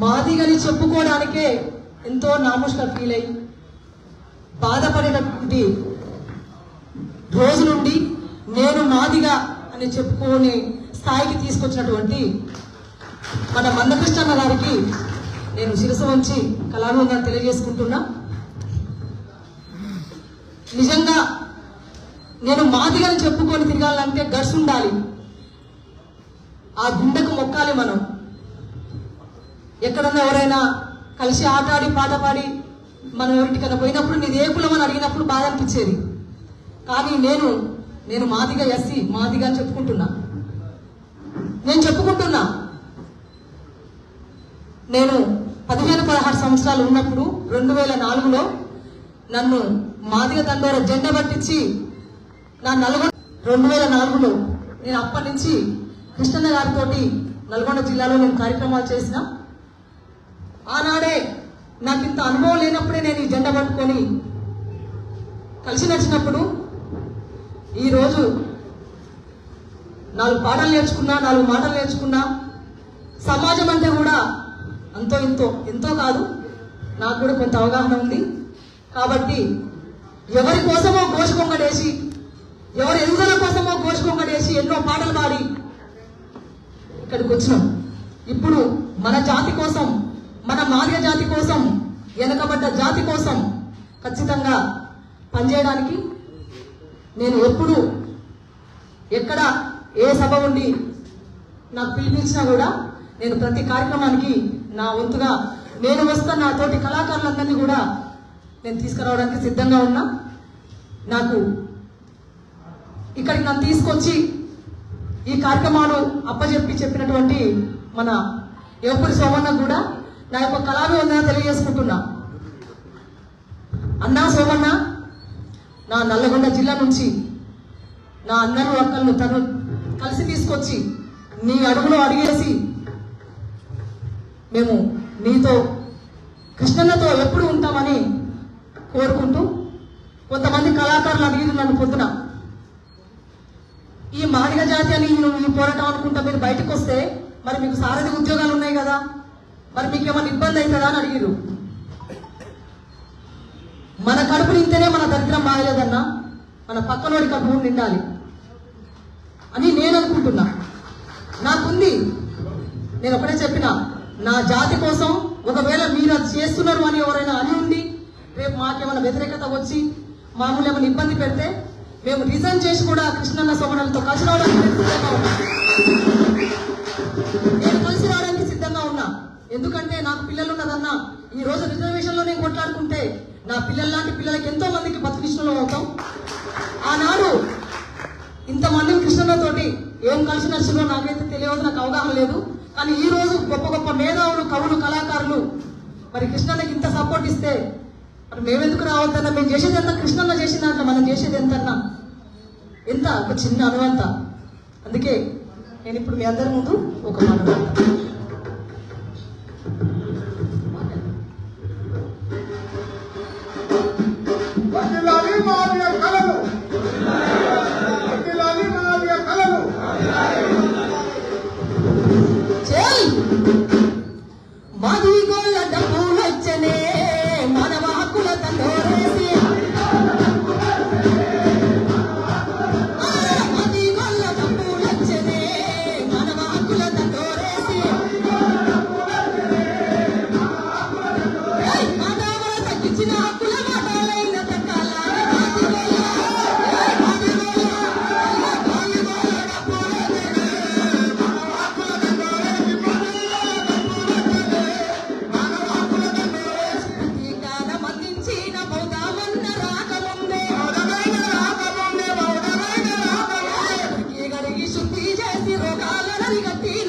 మాదిగని చెప్పుకోవడానికే ఎంతో నామోష్గా ఫీల్ అయ్యి బాధపడేటటువంటి రోజు నుండి నేను మాదిగా అని చెప్పుకునే స్థాయికి తీసుకొచ్చినటువంటి మన మందకృష్ణన్న గారికి నేను శిరస వంచి కళాభివందనం తెలియజేసుకుంటున్నా. నిజంగా నేను మాదిగని చెప్పుకొని తిరగాలంటే గర్సుండాలి ఉండాలి. ఆ గుండెకు మొక్కాలి మనం. ఎక్కడన్నా ఎవరైనా కలిసి ఆట ఆడి మనం ఎవరికైనా పోయినప్పుడు నీది ఏ కులం అని అడిగినప్పుడు బాధ అనిపించేది. కానీ నేను నేను మాదిగా ఎస్సీ మాదిగా అని చెప్పుకుంటున్నా. నేను చెప్పుకుంటున్నా. నేను పదిహేను పదహారు సంవత్సరాలు ఉన్నప్పుడు రెండు వేల నాలుగులో నన్ను మాదిగ దండోర జెండా పట్టించి నా నల్గొండ రెండు వేల నాలుగులో నేను అప్పటి నుంచి కృష్ణన్న గారితో నల్గొండ జిల్లాలో నేను కార్యక్రమాలు చేసిన. ఆనాడే నాకు ఇంత అనుభవం లేనప్పుడే నేను ఈ జెండా పట్టుకొని కలిసి నచ్చినప్పుడు ఈరోజు నాలుగు పాటలు నేర్చుకున్నా నాలుగు మాటలు నేర్చుకున్నా సమాజం అంటే కూడా అంతో ఇంతో ఎంతో కాదు. నాకు కూడా కొంత అవగాహన ఉంది. కాబట్టి ఎవరి కోసమో గోషకొంగడేసి ఎవరి ఎదుగుదల కోసమో గోషకొంగడేసి ఎన్నో పాటలు పాడి ఇక్కడికి వచ్చినాం. ఇప్పుడు మన జాతి కోసం మన మాదిగ జాతి కోసం వెనకబడ్డ జాతి కోసం ఖచ్చితంగా పనిచేయడానికి నేను ఎప్పుడు ఎక్కడ ఏ సభ ఉండి నాకు పిలిపించినా కూడా నేను ప్రతి కార్యక్రమానికి నా వంతుగా నేను వస్తా నా తోటి కళాకారులందరినీ కూడా నేను తీసుకురావడానికి సిద్ధంగా ఉన్నా. నాకు ఇక్కడికి నన్ను తీసుకొచ్చి ఈ కార్యక్రమాలు అప్పచెప్పి చెప్పినటువంటి మన ఎవరి సోమన్న కూడా నా యొక్క కళాభివందన తెలియజేసుకుంటున్నా. అన్నా సోమన్న నా నల్లగొండ జిల్లా నుంచి నా అందరు అక్కలను తను కలిసి తీసుకొచ్చి నీ అడుగులో అడిగేసి మేము నీతో కృష్ణన్నతో ఎప్పుడు ఉంటామని కోరుకుంటూ కొంతమంది కళాకారులు అడిగి నన్ను పొద్దున. ఈ మాదిగ జాతి అని ఈ పోరాటం అనుకుంటా మీరు బయటకు వస్తే మరి మీకు సారథి ఉద్యోగాలు ఉన్నాయి కదా. మరి మీకు ఏమైనా ఇబ్బంది అవుతుందా అని అడిగిరు మన కడుపు నింతేనే మన దరిద్రం బాగలేదన్నా మన పక్కనోడి కడుపు నిండాలి అని నేను అనుకుంటున్నా. నాకుంది. నేను ఒకటే చెప్పిన నా జాతి కోసం ఒకవేళ మీరు అది చేస్తున్నారు అని ఎవరైనా అని ఉంది రేపు మాకేమైనా వ్యతిరేకత వచ్చి మామూలు ఏమైనా ఇబ్బంది పెడితే మేము రిజైన్ చేసి కూడా కృష్ణన్న సోమనలతో కలిసి రావడానికి ఎందుకంటే నాకు పిల్లలు ఉన్నదన్నా ఈ రోజు రిజర్వేషన్లో నేను కొట్లాడుకుంటే నా పిల్లల లాంటి పిల్లలకి ఎంతో మందికి బతుకిష్టంలో అవుతాం. ఆనాడు ఇంతమంది కృష్ణులతోటి ఏం కలిసి నచ్చిందో నాకైతే తెలియదు నాకు అవగాహన లేదు. కానీ ఈ రోజు గొప్ప గొప్ప మేధావులు కవులు కళాకారులు మరి కృష్ణన్నకి ఇంత సపోర్ట్ ఇస్తే మరి మేమెందుకు రావద్దన్నా? మేము చేసేది ఎంత? కృష్ణన్న చేసిన దాంట్లో మనం చేసేది ఎంతన్నా? ఎంత? ఒక చిన్న అనువంత. అందుకే నేను ఇప్పుడు మీ అందరి ముందు ఒక మాట I got Arrivati.